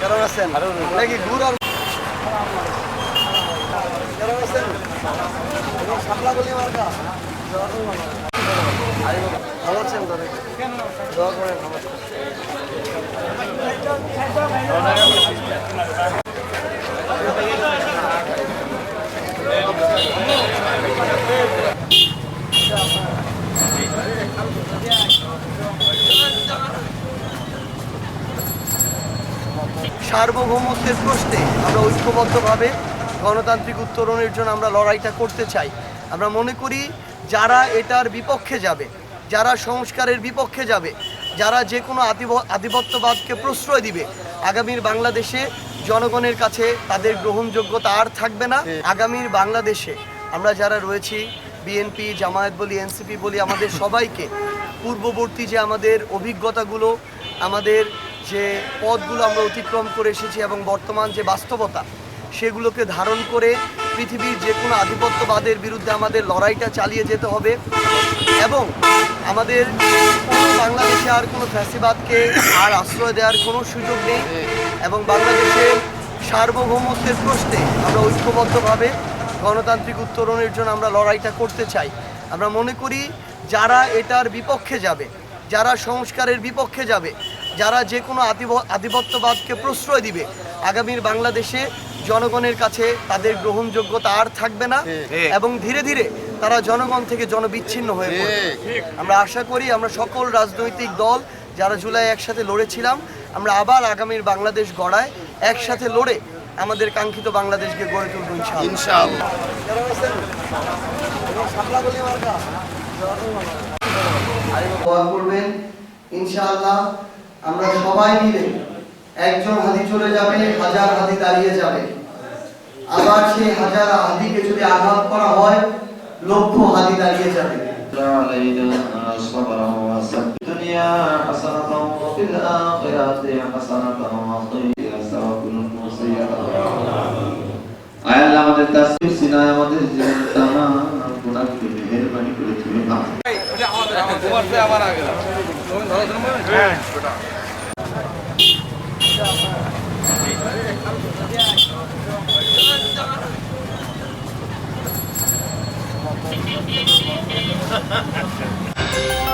কেমন আছেন নাকি ঘুর আর কেমন আছেন? বলি ভালো আছেন? দোয়া করেন সার্বভৌমত্বের প্রশ্নে আমরা ঐক্যবদ্ধভাবে গণতান্ত্রিক উত্তরণের জন্য আমরা লড়াইটা করতে চাই। আমরা মনে করি যারা এটার বিপক্ষে যাবে যারা সংস্কারের বিপক্ষে যাবে যারা যে কোনো আধিপত্যবাদকে প্রশ্রয় দিবে আগামীর বাংলাদেশে জনগণের কাছে তাদের গ্রহণযোগ্যতা আর থাকবে না। আগামীর বাংলাদেশে আমরা যারা রয়েছি বিএনপি জামায়াত বলি এনসিপি বলি আমাদের সবাইকে পূর্ববর্তী যে আমাদের অভিজ্ঞতাগুলো আমাদের যে পথগুলো আমরা অতিক্রম করে এসেছি এবং বর্তমান যে বাস্তবতা, সেগুলোকে ধারণ করে পৃথিবীর যে কোনো আধিপত্যবাদের বিরুদ্ধে আমাদের লড়াইটা চালিয়ে যেতে হবে এবং আমাদের বাংলাদেশে আর কোনো ফ্যাসিবাদকে আর আশ্রয় দেওয়ার কোনো সুযোগ নেই এবং বাংলাদেশের সার্বভৌমত্বের প্রশ্নে আমরা ঐক্যবদ্ধভাবে গণতান্ত্রিক উত্তরণের জন্য আমরা লড়াইটা করতে চাই। আমরা মনে করি যারা এটার বিপক্ষে যাবে, যারা সংস্কারের বিপক্ষে যাবে যারা যে কোনো আধিপ- আধিপত্যবাদকে প্রশ্রয় দিবে আগামীর বাংলাদেশে জনগণের কাছে তাদের গ্রহণযোগ্যতা আর থাকবে না এবং ধীরে ধীরে তারা জনগণ থেকে জনবিচ্ছিন্ন হয়ে পড়বে। আমরা আশা করি আমরা সকল রাজনৈতিক দল যারা জুলাই একসাথে লড়েছিলাম আমরা আবার আগামীর বাংলাদেশ গড়ায় একসাথে লড়ে আমাদের কাঙ্ক্ষিত বাংলাদেশকে গড়ে তুলব করবেন ইনশাআল্লাহ। আমরা সবাই মিলে একজন হাতি চলে যাবে হাজার হাতি দাঁড়িয়ে যাবে। আবার সেই হাজার হাতিকে যদি আঘাত করা হয় লক্ষ হাতি দাঁড়িয়ে যাবে। আমাদের করে তুমি আমাদের Ha ha ha.